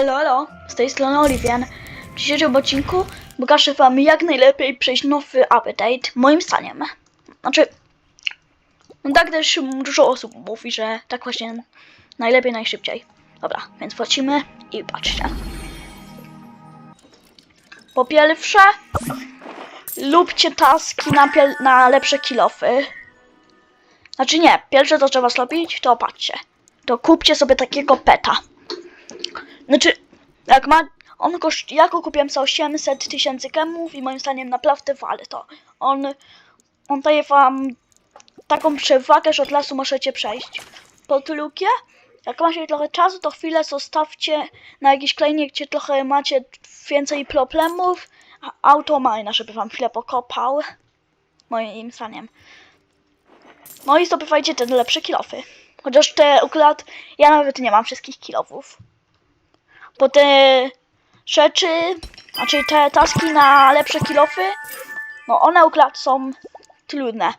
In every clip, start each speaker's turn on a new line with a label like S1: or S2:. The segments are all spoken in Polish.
S1: Elo, elo, z tej strony Oliwian. W dzisiejszym odcinku pokażę wam jak najlepiej przejść nowy update, moim zdaniem. Znaczy, no tak też dużo osób mówi, że tak właśnie najlepiej, najszybciej. Dobra, więc wrócimy i patrzcie. Po pierwsze, lubcie taski na, na lepsze kilofy. Znaczy nie, pierwsze co trzeba zrobić, to patrzcie. To kupcie sobie takiego peta. Znaczy, jak ma. On koszt, ja go kupiłem za 800 tysięcy gemów i moim zdaniem naprawdę wale to. On, on daje wam taką przewagę, że od lasu możecie przejść. Po drugie, jak macie trochę czasu, to chwilę zostawcie na jakiejś krainie, gdzie trochę macie więcej problemów. a Automajna, żeby wam chwilę pokopał. Moim zdaniem. No i zdobywajcie te lepsze kilofy. Chociaż te akurat ja nawet nie mam wszystkich kilofów. Bo te rzeczy, znaczy te taski na lepsze kilofy, no one akurat są trudne.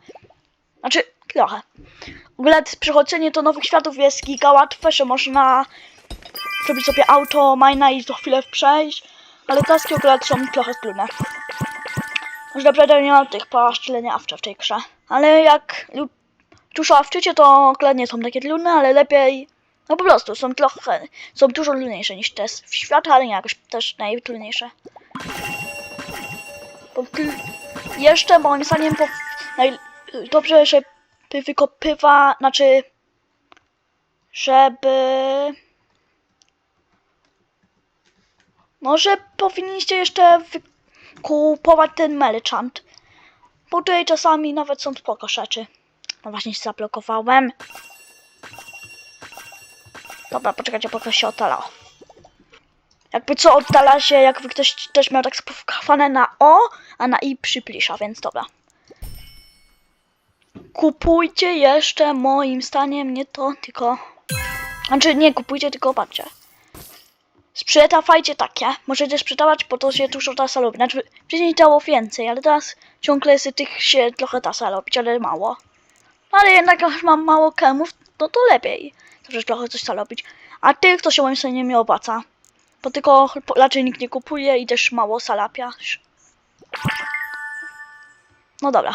S1: Znaczy, trochę. Akurat przechodzenie do nowych światów jest giga łatwe, że można zrobić sobie auto, mina i za chwilę przejść, ale taski akurat są trochę trudne. Może naprawdę nie ma tych paszczylenia awcze w tej grze. Ale jak lub dużo awczycie, to akurat nie są takie trudne, ale lepiej no po prostu, są trochę, są dużo trudniejsze niż te w świata, ale nie jakoś też najtrudniejsze. Po, jeszcze moim zdaniem po, naj, dobrze, żeby wykopywa, znaczy, żeby... Może powinniście jeszcze kupować ten merchant. Bo tutaj czasami nawet są spoko rzeczy. No właśnie się zablokowałem. Dobra, poczekajcie, poka się oddala. Jakby co oddala się, jakby ktoś też miał tak spowodowane na O, a na I przyplisza, więc dobra. Kupujcie jeszcze moim zdaniem nie to, tylko... Znaczy nie kupujcie, tylko patrzcie. Sprzedawajcie takie. Możecie sprzedawać, bo to się dużo tasa robi. Znaczy wcześniej dało więcej, ale teraz ciągle z tych się trochę tasa robić, ale mało. Ale jednak jak mam mało kemów, no to lepiej zawsze trochę coś trzeba robić. A tych to się moim zdaniem nie opłaca. Bo tylko raczej nikt nie kupuje i też mało salapia. No dobra.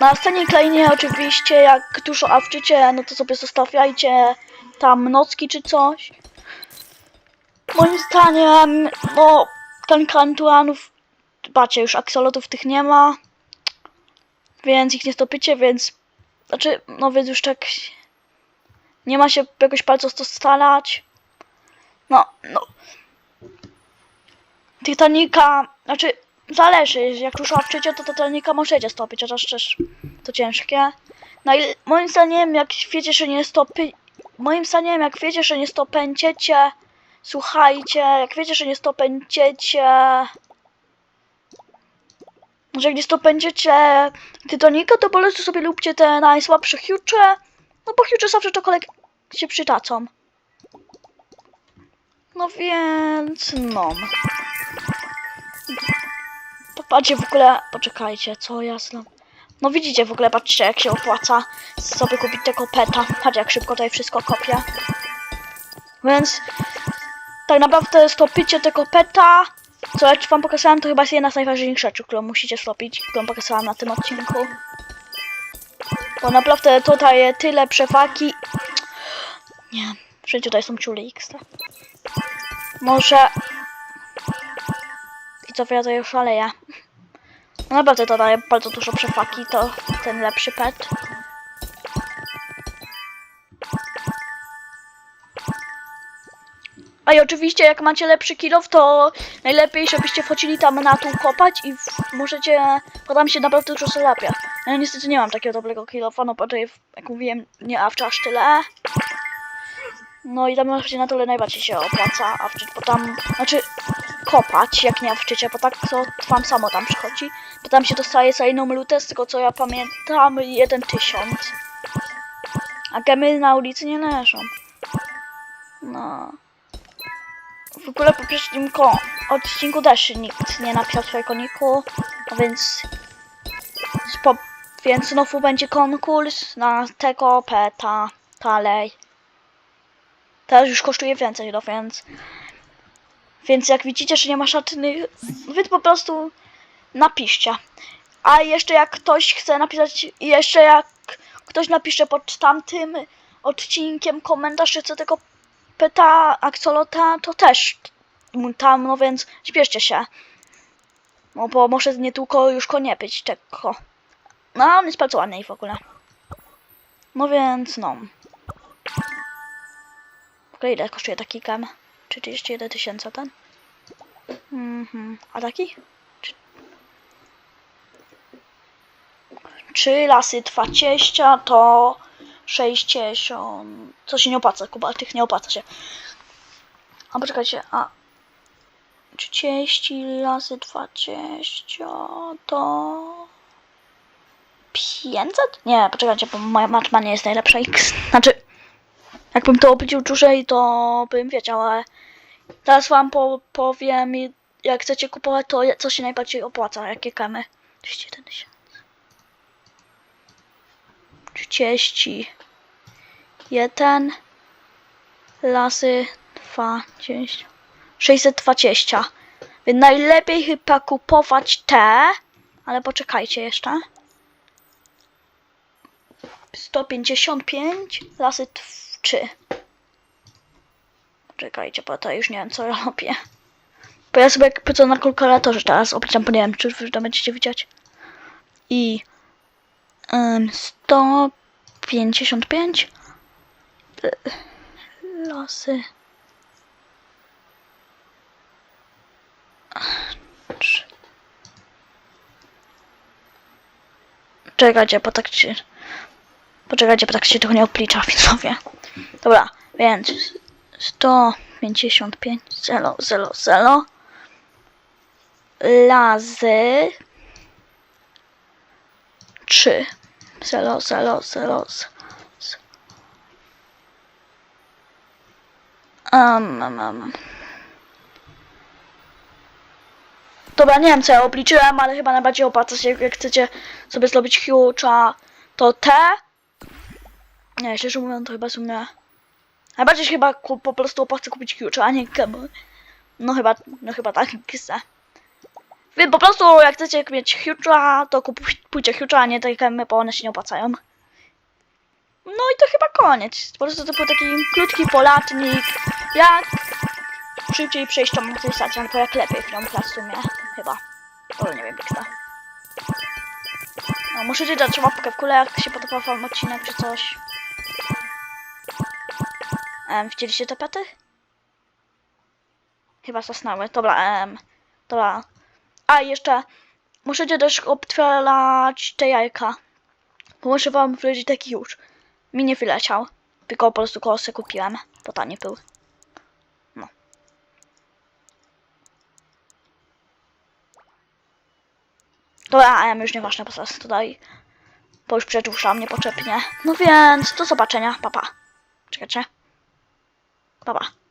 S1: Na ostatniej krainie oczywiście jak dużo awczycie, no to sobie zostawiajcie tam nocki czy coś. Moim zdaniem, no, kankantuanów, bacie, już aksolotów tych nie ma. Więc ich nie stopicie, więc znaczy, no więc już tak nie ma się jakoś bardzo to starać. No, no. Titanica, znaczy zależy, jak już łapczycie, to Titanica możecie stopić, chociaż też to ciężkie. No i moim zdaniem, jak wiecie, że nie stopy... Moim zdaniem, jak wiecie, że nie stopędziecie, słuchajcie, jak wiecie, że nie stopędziecie że jak to będziecie Titanica, to po prostu sobie lubcie te najsłabsze hucze, no bo hucze zawsze to kolek się przytacą. No więc, no. Popatrzcie w ogóle, poczekajcie, co jasno. No widzicie w ogóle, patrzcie jak się opłaca sobie kupić tego peta. Patrzcie jak szybko tutaj wszystko kopie. Więc tak naprawdę stopycie tego peta co ja wam pokazałam, to chyba jest jedna z najważniejszych rzeczy, którą musicie stopić, którą pokazałam na tym odcinku. Bo naprawdę to tyle przewagi. Nie, wszędzie tutaj są ciule X. Może... I co ja tutaj szaleję. No naprawdę to daje bardzo dużo przewagi, to ten lepszy pet. A i oczywiście jak macie lepszy kilof, to najlepiej żebyście wchodzili tam na tą kopać i możecie, bo tam się naprawdę dużo zalapia. Ja niestety nie mam takiego dobrego kilofa, no tutaj, jak mówiłem, nie awcza aż tyle. No i tam właśnie na tyle najbardziej się opłaca awczyć, bo tam, znaczy kopać, jak nie awczycie, bo tak to wam samo tam przychodzi. Bo tam się dostaje za jedną lutę, z tego co ja pamiętam, jeden tysiąc. A gemy na ulicy nie leżą. No. W ogóle po ko- odcinku też nikt nie napisał swojego niku, a więc więc znowu będzie konkurs na tego peta dalej. Teraz już kosztuje więcej, no więc... Więc jak widzicie, że nie ma żadnych... Wy po prostu napiszcie. A jeszcze jak ktoś chce napisać... Jeszcze jak ktoś napisze pod tamtym odcinkiem komentarz, co tego pyta Axolota, to też tam, no więc śpieszcie się. No bo może nie tylko już go nie być tego. No, on jest bardzo ładny i w ogóle. No więc no. W ogóle ile kosztuje taki gem? 31 tysięcy ten? Mhm. A taki? Czy... Trzy lasy 20 to 60. Co się nie opłaca, Kuba, tych nie opłaca się. A poczekajcie, a 30 razy 20 to 500? Nie, poczekajcie, bo moja matma nie jest najlepsza X. Znaczy, jakbym to obliczył dłużej, to bym wiedział, ale teraz wam po, powiem, jak chcecie kupować, to co się najbardziej opłaca, jakie kamy. 31 tysięcy. 31 razy 20 620. Więc najlepiej chyba kupować te, ale poczekajcie jeszcze. 155 razy 3. Czekajcie, bo to już nie wiem co robię. Bo ja sobie co na kalkulatorze teraz obliczam, bo nie wiem czy wy to będziecie widzieć. I um, 155 Trzy. Czekajcie, bo tak się... Poczekajcie, bo tak się nie oblicza, widzowie. Dobra, więc 155 0 0 0 razy 3 0 0 0 um, um, um. Dobra, nie wiem co ja obliczyłem, ale chyba najbardziej opłaca się, jak chcecie sobie zrobić huge'a, to te. Nie, szczerze mówiąc, to chyba są sumie... Najbardziej się chyba po prostu opłaca kupić huge'a, a nie kemy. No chyba, no chyba tak, chcę. Wy po prostu, jak chcecie mieć huge'a, to kupujcie huge'a, a nie te kemy, bo one się nie opłacają. No i to chyba koniec. Po prostu to był taki krótki polatnik. Jak szybciej przejść tą motoryzacją, to jak lepiej w nią grać w sumie, chyba. Ale nie wiem, jak. No, musicie dać łapkę w górę, jak się podobał wam odcinek, czy coś. Em, widzieliście te pety? Chyba zasnęły. Dobra, em, dobra. A, jeszcze musicie też otwierać te jajka. Bo muszę wam powiedzieć taki już. Mi nie wyleciał. Tylko po prostu kosy kupiłem, bo tanie był. Dobra, a ja już nieważne, bo zaraz tutaj, bo już przedłużam niepotrzebnie. No więc, do zobaczenia, papa. Czekajcie. Papa.